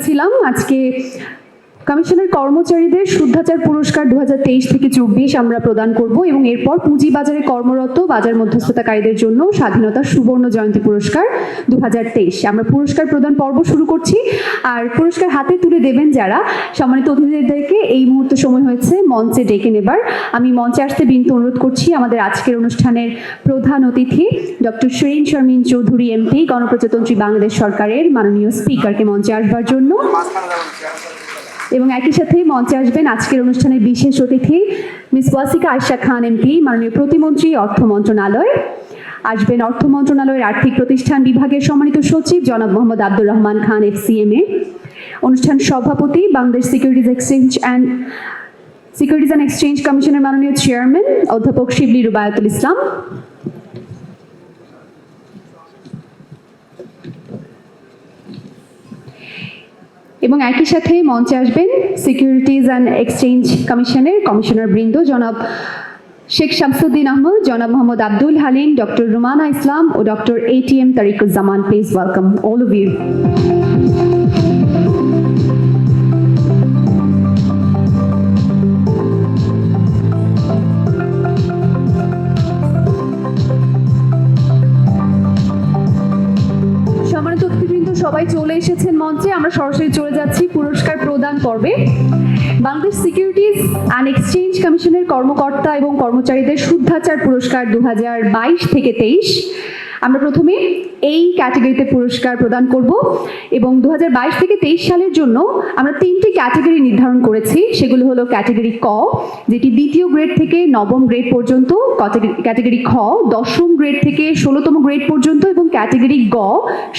বলেছিলাম আজকে কমিশনের কর্মচারীদের শুদ্ধাচার পুরস্কার দু হাজার তেইশ থেকে চব্বিশ আমরা প্রদান করব এবং এরপর পুঁজি বাজারে কর্মরত বাজার মধ্যস্থতাকারীদের জন্য স্বাধীনতা সুবর্ণ জয়ন্তী পুরস্কার দু হাজার তেইশ। আমরা পুরস্কার প্রদান পর্ব শুরু করছি। আর পুরস্কার হাতে তুলে দেবেন যারা, সম্মানিত অতিথিদেরকে এই মুহূর্তে সময় হয়েছে মঞ্চে ডেকে নেবার। আমি মঞ্চে আসতে বিনীত অনুরোধ করছি আমাদের আজকের অনুষ্ঠানের প্রধান অতিথি, ডক্টর শিরিন শর্মিন চৌধুরী এমপি, গণপ্রজাতন্ত্রী বাংলাদেশ সরকারের মাননীয় স্পিকারকে মঞ্চে আসবার জন্য। এবং একই সাথে মঞ্চে আসবেন আজকের অনুষ্ঠানের বিশেষ অতিথি মিস ওয়াসিকা আয়শা খান, এমপি, মাননীয় প্রতিমন্ত্রী, অর্থ মন্ত্রণালয়। আসবেন অর্থ মন্ত্রণালয়ের আর্থিক প্রতিষ্ঠান বিভাগের সম্মানিত সচিব জনাব মোহাম্মদ আব্দুর রহমান খান, এফসিএমএ। অনুষ্ঠান সভাপতি, Bangladesh securities exchange and securities and exchange কমিশনের মাননীয় চেয়ারম্যান, অধ্যাপক শিবলি রুবায়তুল ইসলাম। এবং একই সাথে মঞ্চে আসবেন সিকিউরিটিজ অ্যান্ড এক্সচেঞ্জ কমিশনের কমিশনার বৃন্দ, জনাব শেখ শামসুদ্দিন আহমদ, জনাব Mohammad Abdul Halim, doctor Rumana Islam O doctor ATM Tariquzzaman please welcome all of you সবাই চলে এসেছেন মঞ্চে। আমরা সরাসরি চলে যাচ্ছি পুরস্কার প্রদান পর্বে। বাংলাদেশ সিকিউরিটিজ অ্যান্ড এক্সচেঞ্জ কমিশনের কর্মকর্তা এবং কর্মচারীদের শুদ্ধাচার পুরস্কার দু হাজার বাইশ থেকে তেইশ। আমরা প্রথমে এই ক্যাটাগরিতে পুরস্কার প্রদান করব এবং দু হাজার বাইশ থেকে তেইশ সালের জন্য আমরা তিনটি ক্যাটাগরি নির্ধারণ করেছি। সেগুলো হলো ক্যাটাগরি ক, যেটি দ্বিতীয় গ্রেড থেকে নবম গ্রেড পর্যন্ত ক্যাটাগরি খ, দশম গ্রেড থেকে ষোলোতম গ্রেড পর্যন্ত এবং ক্যাটাগরি গ,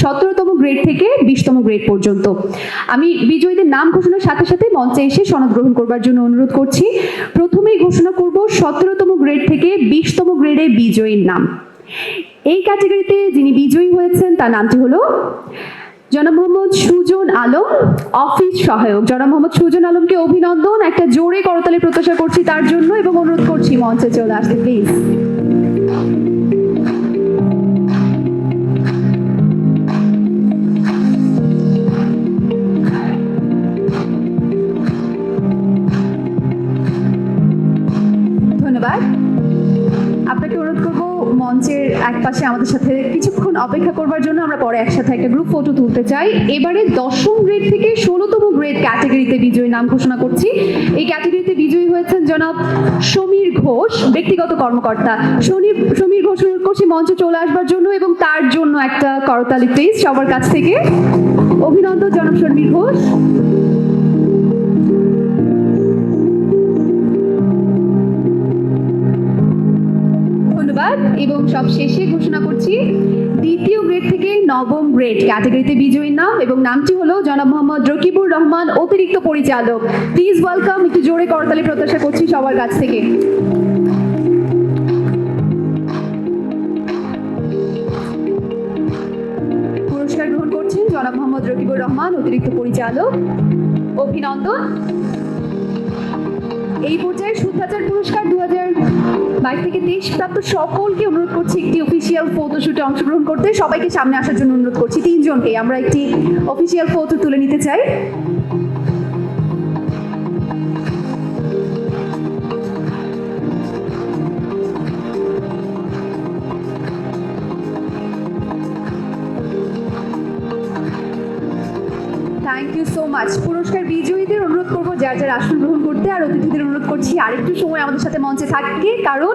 সতেরোতম গ্রেড থেকে বিশতম গ্রেড পর্যন্ত। আমি বিজয়ীদের নাম ঘোষণার সাথে সাথে মঞ্চে এসে সনদ গ্রহণ করবার জন্য অনুরোধ করছি। প্রথমেই ঘোষণা করব সতেরোতম গ্রেড থেকে বিশতম গ্রেডে বিজয়ীর নাম। এই ক্যাটাগরিতে যিনি বিজয়ী হয়েছেন, তার নামটি হলো জনাব মোহাম্মদ সুজন আলম, অফিস সহায়ক। জনাব মোহাম্মদ সুজন আলমকে অভিনন্দন। একটা জোরে করতালি প্রত্যাশা করছি তার জন্য এবং অনুরোধ করছি মঞ্চে চলে আসতে, প্লিজ। পাশে আমাদের সাথে কিছুক্ষণ অপেক্ষা করবার জন্য আমরা পরে একসাথে একটা গ্রুপ ফটো তুলতে চাই। এবারে দশম গ্রেড থেকে ষোলোতম গ্রেড ক্যাটাগরিতে বিজয়ী নাম ঘোষণা করছি। এই ক্যাটাগরিতে বিজয়ী হয়েছেন জনাব সমীর ঘোষ, ব্যক্তিগত কর্মকর্তা। সমীর সমীর ঘোষ করছি মঞ্চে চলে আসবার জন্য এবং তার জন্য একটা করতালি প্লিজ সবার কাছ থেকে। অভিনন্দন জনাব সমীর ঘোষ। ধন্যবাদ এবং সব শেষে ঘোষণা করছি, দ্বিতীয় গ্রেড থেকে নবম গ্রেড ক্যাটাগরিতে বিজয়ীর নাম এবং নামটি হলো জনাব মোহাম্মদ রকিবুর রহমান, অতিরিক্ত পরিচালক। প্লিজ ওয়েলকাম একটু জোরে করতালি প্রত্যাশা করছি সবার কাছ থেকে। পুরস্কার গ্রহণ করছেন জনাব মোহাম্মদ রকিবুর রহমান, অতিরিক্ত পরিচালক। অভিনন্দন। এই পর্যায়ে শুদ্ধাচার পুরস্কার দু বাইশ থেকে দেশপ্রাপ্ত সকলকে অনুরোধ করছি একটি অফিসিয়াল ফটোশুটে অংশগ্রহণ করতে। সবাইকে সামনে আসার জন্য অনুরোধ করছি। তিনজনকে আমরা একটি অফিসিয়াল ফটো তুলে নিতে চাই। থ্যাংক ইউ সো মাচ পুরস্কার বিজয়ীদের অনুরোধ করব যার যার আসন গ্রহণ করতে আর অতিথিদের অনুরোধ করছি। আরেকটু সময় আমাদের সাথে মঞ্চে থাকে কারণ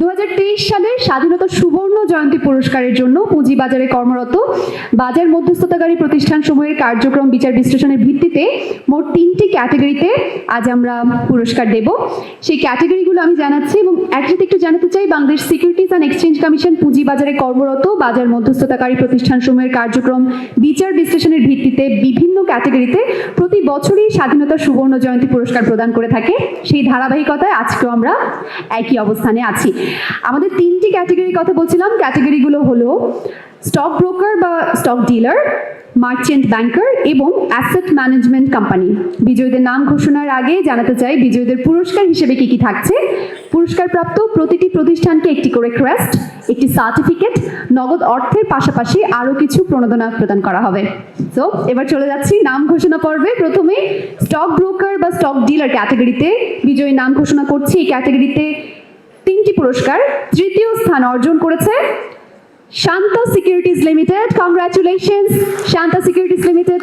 দু হাজার তেইশ সালের স্বাধীনতা সুবর্ণ জয়ন্তী পুরস্কারের জন্য পুঁজিবাজারে কর্মরত বাজার মধ্যস্থতাকারী প্রতিষ্ঠানসমূহের কার্যক্রম বিচার বিশ্লেষণের ভিত্তিতে মোট তিনটি ক্যাটাগরিতে আজ আমরা পুরস্কার দেব। সেই ক্যাটাগরিগুলো আমি জানাচ্ছি এবং একসাথে একটু জানাতে চাই, Bangladesh securities and exchange commission পুঁজিবাজারে কর্মরত বাজার মধ্যস্থতাকারী প্রতিষ্ঠানসমূহের কার্যক্রম বিচার বিশ্লেষণের ভিত্তিতে বিভিন্ন ক্যাটাগরিতে প্রতি বছরই স্বাধীনতা সুবর্ণ জয়ন্তী পুরস্কার প্রদান করে থাকে। সেই ধারাবাহিকতায় আজকেও আমরা একই অবস্থানে আছি। আমাদের তিনটি ক্যাটাগরির কথা বলছিলাম। ক্যাটাগরিগুলো হলো স্টক ব্রোকার বা স্টক ডিলার মার্চেন্ট ব্যাংকার এবং অ্যাসেট ম্যানেজমেন্ট কোম্পানি বিজয়ীদের নাম ঘোষণার আগে জানাতে চাই, বিজয়ীদের পুরস্কার হিসেবে কি কি থাকছে? পুরস্কারপ্রাপ্ত প্রতিটি প্রতিষ্ঠানকে একটি করে ক্রেস্ট একটি সার্টিফিকেট নগদ অর্থের পাশাপাশি আরও কিছু প্রণোদনা প্রদান করা হবে। তো এবার চলে যাচ্ছি নাম ঘোষণা পর্বে। প্রথমে স্টক ব্রোকার বা স্টক ডিলার ক্যাটাগরিতে বিজয়ী নাম ঘোষণা করছি। এই ক্যাটাগরিতে পুরস্কার তৃতীয় স্থান অর্জন করেছে Shanta securities limited. Congratulations Shanta securities limited.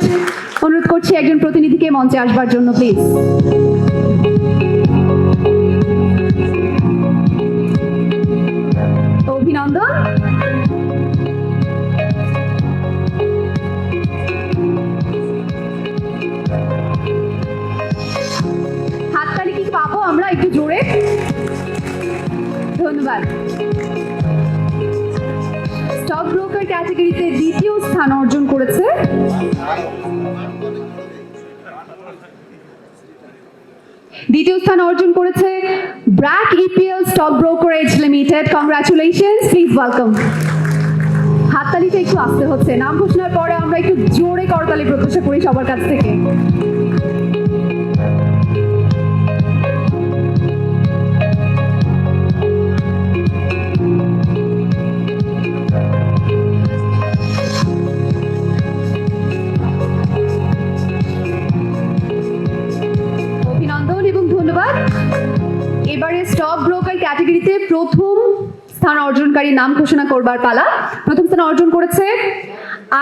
অনুরোধ করছি একজন প্রতিনিধিকে মঞ্চে আসবার জন্য প্লিজ দ্বিতীয় স্থান অর্জন করেছে BRAC EPL stock brokerage limited. Congratulation please welcome হাততালিতে একটু আসতে হচ্ছে। নাম ঘোষণার পরে আমরা একটু জোরে করতালি প্রত্যাশা করি সবার কাছ থেকে। স্থান নাম ঘোষণা করবার পালা প্রথম স্থান অর্জন করেছে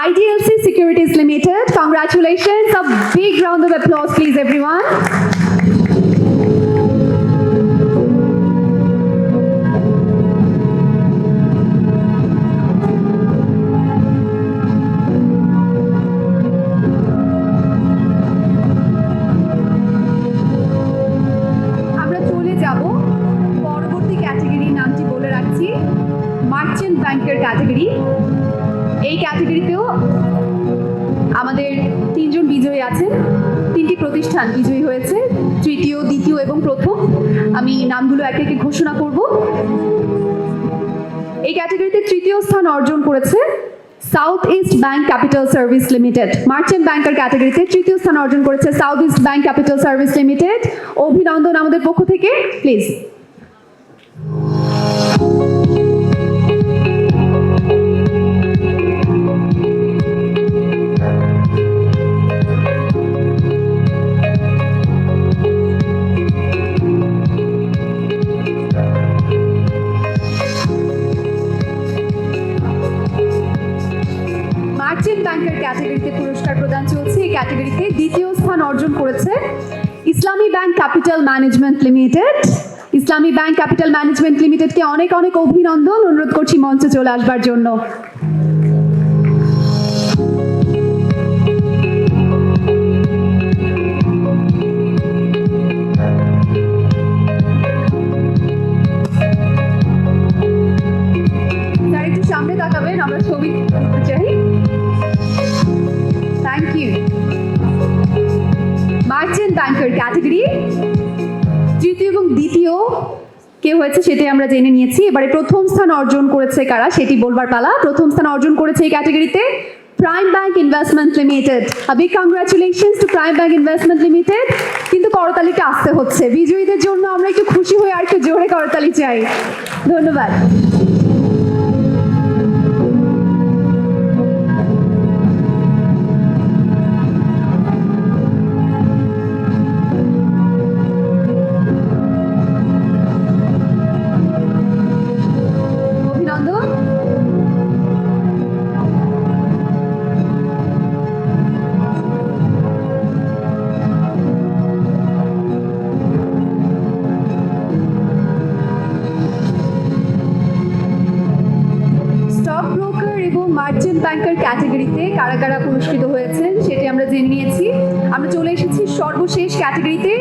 IDLC securities limited Congratulations. A big round of applause please everyone merchant ব্যাংকের ক্যাটাগরি এই ক্যাটাগরিতেও আমাদের তিনজন বিজয়ী আছেন। তিনটি প্রতিষ্ঠান বিজয়ী হয়েছে। তৃতীয়, দ্বিতীয় এবং প্রথম। আমি নামগুলো একে একে ঘোষণা করব। এই ক্যাটাগরিতে তৃতীয় স্থান অর্জন করেছে south east bank capital service limited merchant banker ক্যাটাগরিতে তৃতীয় স্থান অর্জন করেছে south east bank capital service limited অভিনন্দন আমাদের পক্ষ থেকে। প্লিজ দ্বিতীয় স্থান অর্জন করেছে Islami bank capital management limited. Islami bank capital management লিমিটেডকে অনেক অনেক অভিনন্দন। অনুরোধ করছি মঞ্চে চলে আসবার জন্য। সামনে তাকাবেন, আমরা ছবি চাই। Thank you merchant banker category. তৃতীয় এবং দ্বিতীয় কে হয়েছে সেটি আমরা জেনে নিয়েছি। এবারে প্রথম স্থান অর্জন করেছে কারা সেটি বলবার পালা। প্রথম স্থান অর্জন করেছে এই ক্যাটাগরিতে prime bank investment limited. A big congratulations to prime bank investment limited. কিন্তু করতালিটা আসতে হচ্ছে। বিজয়ীদের জন্য আমরা একটু খুশি হয়ে আর একটু জোরে করতালি চাই। ধন্যবাদ। কারা কারা পুরস্কৃত হয়েছেন সেটি আমরা জেনে নিয়েছি। আমরা চলে এসেছি সর্বশেষ ক্যাটাগরিতে,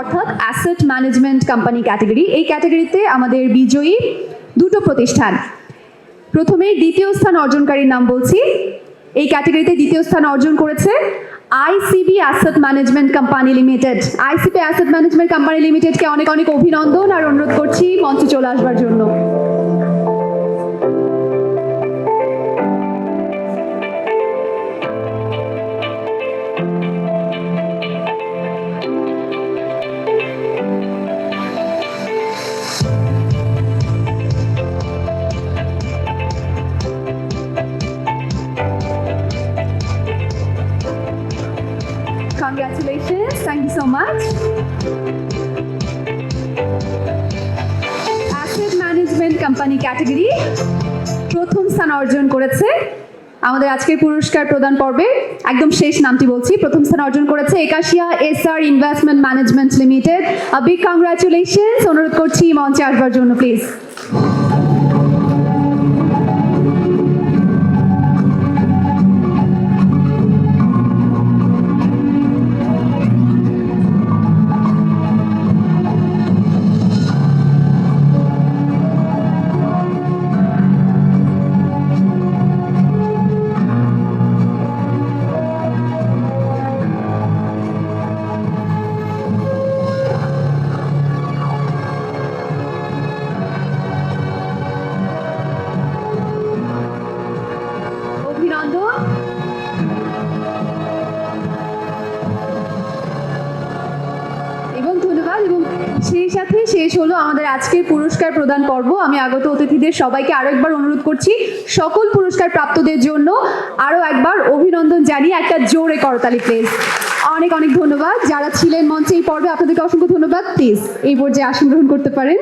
অর্থাৎ অ্যাসেট ম্যানেজমেন্ট কোম্পানি ক্যাটাগরি। এই ক্যাটাগরিতে আমাদের বিজয়ী দুটো প্রতিষ্ঠান। প্রথমে দ্বিতীয় স্থান অর্জনকারীর নাম বলছি। এই ক্যাটাগরিতে দ্বিতীয় স্থান অর্জন করেছে ICB asset management company limited. ICB asset management company লিমিটেডকে অনেক অনেক অভিনন্দন আর অনুরোধ করছি মঞ্চে চলে আসবার জন্য। কোম্পানি ক্যাটাগরি প্রথম স্থান অর্জন করেছে। আমাদের আজকের পুরস্কার প্রদান পর্বে একদম শেষ নামটি বলছি। প্রথম স্থান অর্জন করেছে Acacia SR investment management limited. Big congratulations অনুরোধ করছি মঞ্চে আসবার জন্য প্লিজ আজকের পুরস্কার প্রদান পর্ব আমি আগত অতিথিদের সবাইকে আরও একবার অনুরোধ করছি, সকল পুরস্কার প্রাপ্তদের জন্য আরও একবার অভিনন্দন জানিয়ে একটা জোরে করতালি প্লিজ অনেক অনেক ধন্যবাদ। যারা ছিলেন মঞ্চে এই পর্বে, আপনাদেরকে অসংখ্য ধন্যবাদ। প্লিজ এই পর্যায়ে আসন গ্রহণ করতে পারেন।